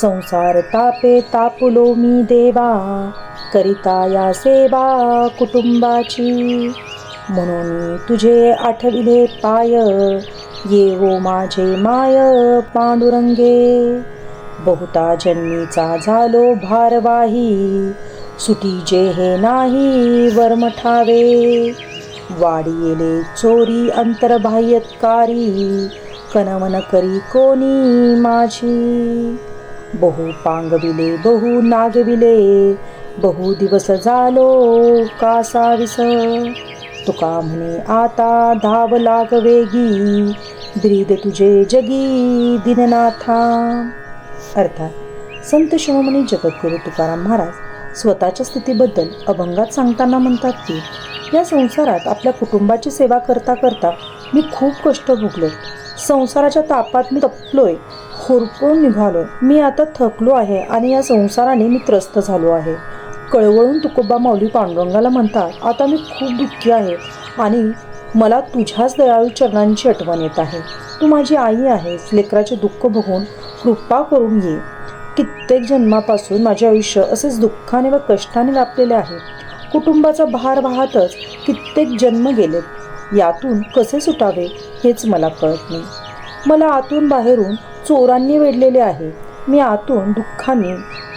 संसार तापे तापुलो मी देवा करिता या सेवा कुटुंबाची. म्हणून तुझे आठविले पाय ये हो माझे माय पांडुरंगे. बहुता जन्मीचा झालो भारवाही सुटी जे हे नाही वर्मठावे ठावे. येले चोरी अंतर्बाह्यकारी कनमन करी कोणी माझी. बहु पांगविले बहु नागविले बहु दिवस झालो कासाविस तुका म्हणे आता धाव लाग वेगी ब्रीद तुझे जगी दिननाथा. अर्थात संत शिवमणी जगद्गुरू तुकाराम महाराज स्वतःच्या स्थितीबद्दल अभंगात सांगताना म्हणतात की या संसारात आपल्या कुटुंबाची सेवा करता करता मी खूप कष्ट भोगले संसाराच्या तापात मी तपलोय. होरपळून निघालो. मी आता थकलो आहे आणि या संसाराने मी त्रस्त झालो आहे. कळवळून तुकोबा माऊली पांडुरंगाला म्हणतात आता मी खूप दुःखी आहे आणि मला तुझ्याच दयाळू चरणांची आठवण येत आहे. तू माझी आई आहेस लेकराचे दुःख बघून कृपा करून ये. कित्येक जन्मापासून माझे आयुष्य असेच दुःखाने व कष्टाने व्यापलेले आहे. कुटुंबाचा भार वाहतच कित्येक जन्म गेलेत. यातून कसे सुटावे हेच मला कळत नाही. मला आतून बाहेरून चोरांनी वेढलेले आहे. मी आतून दुःखाने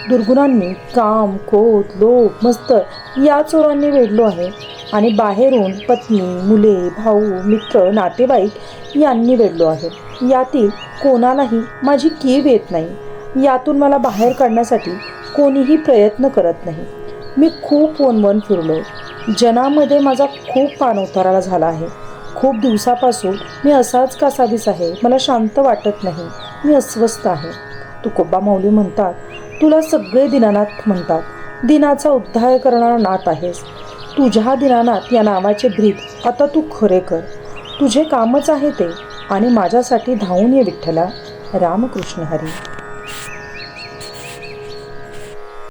दुर्गुणांनी काम खोत लोभ मस्तर या चोरांनी वेढलो आहे आणि बाहेरून पत्नी मुले भाऊ मित्र नातेवाईक यांनी वेढलो आहे. यातील कोणालाही माझी कीव येत नाही. यातून मला बाहेर काढण्यासाठी कोणीही प्रयत्न करत नाही. मी खूप वनवन फिरलो. जनामध्ये माझा खूप पाणउतारा झाला आहे. खूप दिवसापासून मी असाच कासावीस आहे मला शांत वाटत नाही. मी अस्वस्थ आहे. तुकोबा माऊली म्हणतात तुला सगळे दिनानाथ म्हणतात. दिनाचा उद्धार करणारा नाथ आहेस. तुझ्या दिनानाथ या नावाचे ब्रीत आता तू खरे कर. तुझे कामच आहे ते आणि माझ्यासाठी धावून ये विठ्ठला. रामकृष्ण हरी.